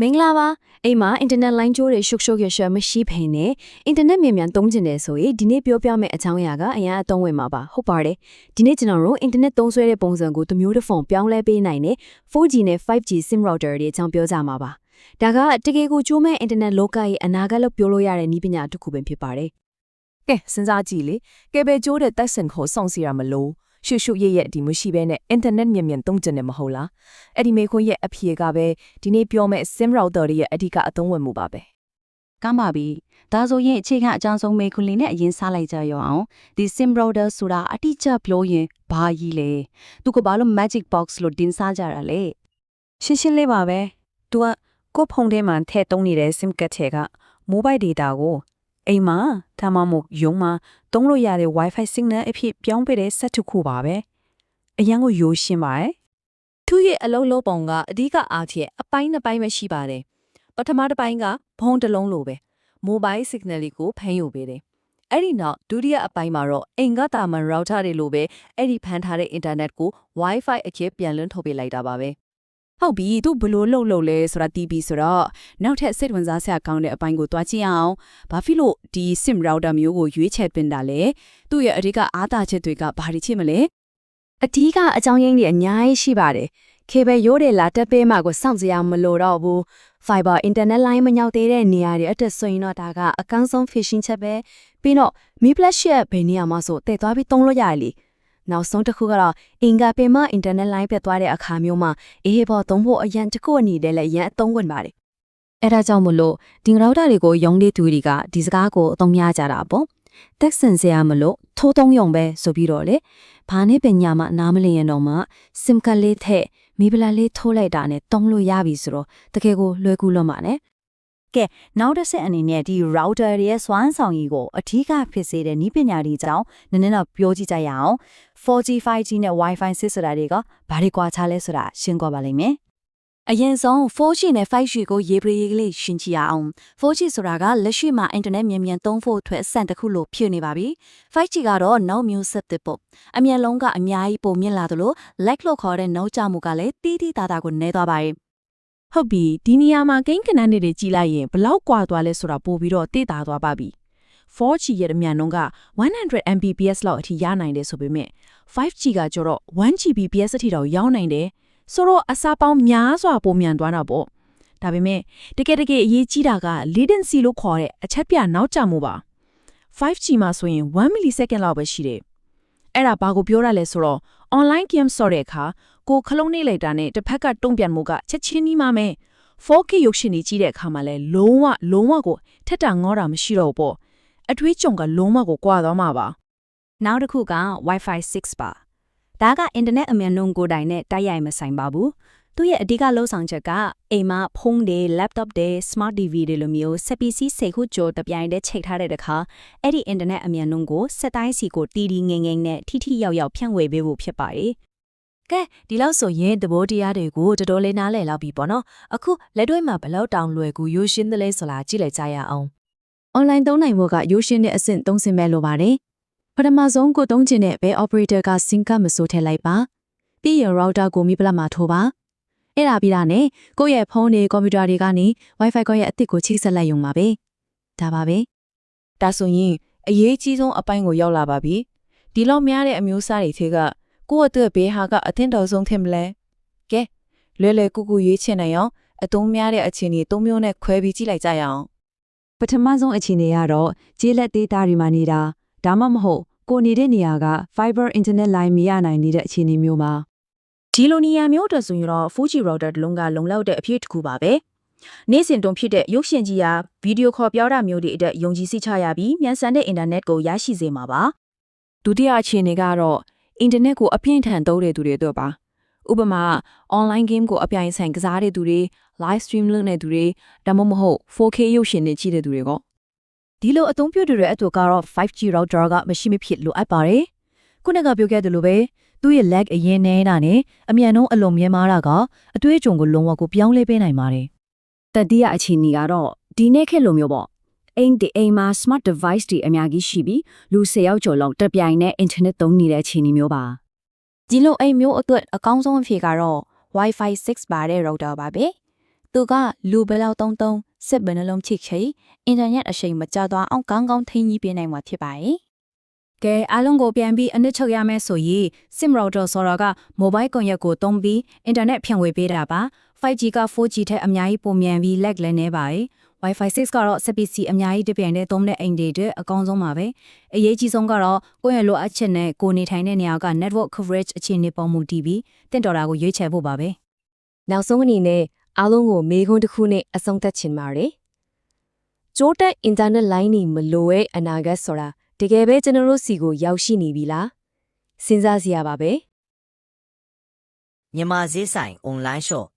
မင်္ဂလာပါအိမ်မှာအင်တာနက်လိုင်းကြိုးတွေရှုပ်ရှုပ်ရရှမရှိဖိနေအင်တာနက်မြန်မြန်သုံးကျင်တယ်ဆိုရင်ဒီနေ့ပြောပြမယ့်အကြောင်းအရာကအရင်အသုံးဝင်မှာပါဟုတ်ပါတယ်ဒီနေ့ကျွန်တော်တို့အင်တာနက်သုံးစွဲတဲ့ပုံစံကိုတစ်မျိုးတစ်ဖုံပြောင်းလဲပေးနိုင်တဲ့ 4G နဲ့ 5G SIM router တွေအကြောင်းပြောကြမှာပါဒါကတကယ်ကိုကျိုးမဲ့အင်တာနက်လောကရဲ့အနာဂတ်လို့ပြောလို့ရတဲ့နည်းပညာတစ်ခုပင်ဖြစ်ပါတယ်ကဲစဉ်းစားကြည့်လေကဲပဲကျိုးတဲ့တက်ဆန်ကိုစောင့်စီရမလို့ ရှုပ်ရှုပ်ရရဲ့ဒီမရှိဘဲနဲ့အင်တာနက်မြန်မြန်သုံးကျင်တယ်မဟုတ်လားအဲ့ဒီမေခွန်းရဲ့အဖြေကပဲဒီနေ့ပြောမယ့် sim router တွေရဲ့အဓိကအသုံးဝင်မှုပါပဲကမ်းပါပြီဒါဆိုရင်အခြေခံအကြောင်းဆုံးမေခွန်းလေးနဲ့အရင်စားလိုက်ကြရအောင်ဒီ sim router ဆိုတာအတိအကျပြောရင်ဘာကြီးလဲသူကဘာလို့ magic box လို့တင်စားကြတာလဲရှင်းရှင်းလေးပါပဲ။ तू ကကိုယ့်ဖုန်းထဲမှာထည့်သုံးနေတဲ့ SIM ကတ်ထဲက mobile data ကို အိမ်မှာဒါမှမဟုတ်ရုံးမှာသုံးလို့ရတဲ့ Wi-Fi signal အဖြစ်ပြောင်းပေးတဲ့ set တစ်ခုပါပဲ။အရင်ကရိုးရှင်းပါရဲ့သူ့ရဲ့အလုံးလုံးပုံကအဓိကအားဖြင့်အပိုင်းနှစ်ပိုင်းပဲရှိပါတယ်ပထမတစ်ပိုင်းကဘုံတစ်လုံးလိုပဲ mobile signal လေးကိုဖမ်းယူပေးတယ်အဲ့ဒီနောက်ဒုတိယအပိုင်းမှာတော့အိမ်ကတာမန် router တွေလိုပဲအဲ့ဒီဖမ်းထားတဲ့ internet ကို wifi အဖြစ်ပြန်လွှင့်ထုတ်ပေးလိုက်တာပါပဲ ဟုတ်ပြီသူဘလို့လှုပ်လှုပ်လဲဆိုတာတီးပြီးဆိုတော့နောက်ထပ်စိတ်ဝင်စားစရာကောင်းတဲ့အပိုင်းကိုတွားကြည့်အောင်ဘာဖြစ်လို့ဒီ sim router မျိုးကိုရွေးချယ်ပင်တာလဲသူ့ရဲ့အဓိကအားသာချက်တွေကဘာတွေဖြစ်မလဲအဓိကအကြောင်းရင်းတွေအများကြီးရှိပါတယ်။ cable ရိုးတယ်လာတက်ပေးမှကိုစောင့်စရာမလိုတော့ဘူး။ fiber internet line မရောက်သေးတဲ့နေရာတွေအတွက်ဆိုရင်တော့ဒါကအကောင်းဆုံး phishing ချက်ပဲ။ပြီးတော့ mi plus ရဲ့ဘယ်နေရာမှာဆိုတည်သွားပြီးသုံးလို့ရတယ်လေ။ နောက်ဆုံးတစ်ခုကတော့အင်္ဂါပင်မ internet line ပြတ်သွားတဲ့အခါမျိုးမှာအေးဘောသုံးဖို့အရန်တစ်ခုအနေနဲ့လည်းရန်အသုံးဝင်ပါတယ်။အဲဒါကြောင့်မလို့ဒီ router တွေကိုရုံးလေးသူတွေကဒီစကားကိုအသုံးများကြတာပေါ့။တက်ဆန်စရာမလို့ထိုးသုံးရုံပဲဆိုပြီးတော့လေဘာနဲ့ပညာမှနားမလည်ရင်တော့မှ SIM ကတ်လေးထည့်မိပလာလေးထိုးလိုက်တာနဲ့တုံးလို့ရပြီဆိုတော့တကယ်ကိုလွယ်ကူလို့မှာနဲ့ ကဲနောက်တစ်ဆက်အနေနဲ့ဒီ router တွေရဲ့စွမ်းဆောင်ရည်ကိုအထူးကဖြစ်စေတဲ့နည်းပညာတွေကြောင့်နည်းနည်းတော့ပြောကြည့်ကြရအောင် 4G 5G နဲ့ Wi-Fi 6ဆိုတာတွေကဘာတွေကွာခြားလဲဆိုတာရှင်းပြပါလိမ့်မယ်အရင်ဆုံး 4G နဲ့ 5G ကိုရေးပရေးကလေးရှင်းကြည့်အောင် 4G ဆိုတာကလက်ရှိမှာအင်တာနက်မြန်မြန်သုံးဖို့အတွက်အဆင့်တစ်ခုလို့ဖြစ်နေပါပြီ 5G ကတော့နောက်မျိုးဆက်သစ်ပေါ့အမြန်လုံးကအများကြီးပုံမြင့်လာသလို lag လို့ခေါ်တဲ့နောက်ကျမှုကလည်းတီးတီးတာတာကိုနည်းသွားပါတယ် ဟုတ်ပြီဒီနေရာမှာကိန်းကနန်းတွေကြီးလိုက်ရင်ဘလောက်ကွာသွားလဲဆိုတာပို့ပြီးတော့သိတာသွားပါပြီ 4G ရဲ့အမြန်နှုန်းက 100 Mbps လောက်အထိရနိုင်တယ်ဆိုပေမဲ့ 5G ကကျတော့ 1Gbps အထိတော့ရောက်နိုင်တယ်ဆိုတော့အစားပေါင်းများစွာပုံမြန်သွားတာပေါ့ဒါပေမဲ့တကယ်တကယ်အရေးကြီးတာက latency လို့ခေါ်တဲ့အချက်ပြနောက်ကျမှုပါ 5G မှာဆိုရင်1 millisecond လောက်ပဲရှိတယ်အဲ့ဒါဘာကိုပြောရလဲဆိုတော့ online game ဆော့တဲ့အခါ ကိုခလုံးနေလိုက်တာနဲ့တစ်ဖက်ကတုံ့ပြန်မှုကချက်ချင်းကြီးမှမယ် 4K ရုပ်ရှင်တွေကြီးတဲ့အခါမှာလဲလုံးဝလုံးဝကိုထက်တာငေါတာမရှိတော့ဘူးပေါ့အတွေးကြုံကလုံးဝကိုကွာသွားမှာပါနောက်တစ်ခုက Wi-Fi 6ပါဒါကအင်တာနက်အမြန်နှုန်းကိုယ်တိုင်နဲ့တိုက်ရိုက်မဆိုင်ပါဘူးသူ့ရဲ့အဓိကလှုပ်ဆောင်ချက်ကအိမ်မှာဖုန်းတွေ laptop တွေ smart TV တွေလိုမျိုးစက်ပစ္စည်းစိတ်ခုကြောတပြိုင်တည်းချိန်ထားတဲ့တခါအဲ့ဒီအင်တာနက်အမြန်နှုန်းကိုစက်တိုင်းစီကိုတီတီငိမ့်ငိမ့်နဲ့ထိထိရောက်ရောက်ဖြန့်ဝေပေးဖို့ဖြစ်ပါတယ် ကဲဒီလောက်ဆိုရင်သဘောတရားတွေကိုတော်တော်လေးနားလည်လောက်ပြီပေါ့နော်အခုလက်တွေ့မှာဘယ်လောက်တောင်လွယ်ကူရိုးရှင်းသလဲဆိုတာကြည့်လိုက်ကြရအောင် online သုံးနိုင်ဖို့ကရိုးရှင်းတဲ့အဆင့်သုံးဆင့်ပဲလိုပါတယ်ပထမဆုံးကိုသုံးချင်တဲ့ဘယ် operator က SIM ကတ်မဆိုထည့်လိုက်ပါပြီးရင် router ကိုမိပလက်မှာထိုးပါအဲ့ဒါပြီးတာနဲ့ကိုယ့်ရဲ့ဖုန်းတွေကွန်ပျူတာတွေကနေ Wi-Fi ကောရဲ့အသစ်ကိုချိတ်ဆက်လိုက်ရုံပါပဲဒါပါပဲဒါဆိုရင်အရေးကြီးဆုံးအပိုင်းကိုရောက်လာပါပြီဒီလောက်များတဲ့အမျိုးအစားတွေထဲက ကိုယ့်အတွက်ဘေးဟာကအသင့်တော်ဆုံးထင်မလဲကဲလွယ်လွယ်ကူကူရွေးချယ်နိုင်အောင်အသုံးများတဲ့အခြေအနေ၃မျိုးနဲ့ခွဲပြီးကြည့်လိုက်ကြရအောင်ပထမဆုံးအခြေအနေကတော့ကျေးလက်ဒေတာတွေမှာနေတာဒါမှမဟုတ်ကိုနေတဲ့နေရာက fiber internet line မရနိုင်နေတဲ့အခြေအနေမျိုးပါဒီလိုနေရာမျိုးအတွက်ဆိုရင်တော့ 4G router တစ်လုံးကလုံလောက်တဲ့အဖြစ်တစ်ခုပါပဲနေ့စဉ်တုံဖြစ်တဲ့ရုပ်ရှင်ကြီးရာဗီဒီယိုခေါ်ပြောတာမျိုးတွေအတွက်ယုံကြည်စိတ်ချရပြီးမြန်ဆန်တဲ့အင်တာနက်ကိုရရှိစေမှာပါဒုတိယအခြေအနေကတော့ အင်တာနက်ကိုအပြင်းထန်သုံးတဲ့သူတွေအတွက်ပါဥပမာ online game ကိုအပြိုင်ဆိုင်ကစားတဲ့သူတွေ live stream လုပ်တဲ့သူတွေဒါမှမဟုတ် 4K ရုပ်ရှင်တွေကြည့်တဲ့သူတွေကဒီလိုအသုံးပြုတဲ့အတွက်ကတော့ 5G router ကမရှိမဖြစ်လိုအပ်ပါတယ်ခုနကပြောခဲ့သလိုပဲသူ့ရဲ့ lag အရင်နေတာနဲ့အမြန်နှုန်းအလွန်မြင့်မားတာကအတွေ့အကြုံကိုလုံးဝကိုပြောင်းလဲပေးနိုင်ပါတယ်တတိယအခြေအနေကတော့ဒီနေ့ခေတ်လိုမျိုးပေါ့ အိမ်ဒီအိမ်မှာ smart device တွေအများကြီးရှိပြီးလူ၁၀ယောက်ကျော်လောက်တစ်ပြိုင်နဲ့ internet သုံးနေတဲ့အခြေအနေမျိုးပါဒီလိုအိမ်မျိုးအတွက်အကောင်းဆုံးအဖြေကတော့ Wi-Fi 6ပါတဲ့ router ပါပဲသူကလူဘယ်လောက်တုံးတုံးစစ်ဘယ်နှလုံးချိခိအင်တာနက်အရှိန်မကြသွားအောင်ကောင်းကောင်းထိန်းကြီးပေးနိုင်မှာဖြစ်ပါတယ်ကဲအားလုံးကိုပြန်ပြီးအနစ်ချုပ်ရမယ်ဆိုရင် sim router ဆိုတာက mobile ကွန်ရက်ကိုသုံးပြီး internet ဖြန့်ဝေပေးတာပါ 5G က 4G ထက်အများကြီးပိုမြန်ပြီး lag လည်းနေပါတယ် Wi-Fi 6ကတော့ SPC အများကြီးတပြိုင်တည်းသုံးတဲ့အိမ်တွေအတွက်အကောင်းဆုံးပါပဲအရေးကြီးဆုံးကတော့ကိုယ့်ရဲ့လိုအပ်ချက်နဲ့ကိုယ်နေထိုင်တဲ့နေရာက network coverage အခြေအနေပေါ်မူတည်ပြီးတင့်တော်တာကိုရွေးချယ်ဖို့ပါပဲနောက်ဆုံးအနေနဲ့အားလုံးကိုမေးခွန်းတစ်ခုနဲ့အဆုံးသတ်ချင်ပါတယ်။ကြိုးတက်အင်တာနက်လိုင်းကြီးမလိုရဲ့အနာဂတ်ဆိုတာတကယ်ပဲကျွန်တော်တို့စီကိုရောက်ရှိနေပြီလား။စဉ်းစားစရာပါပဲ။မြန်မာဈေးဆိုင် online shop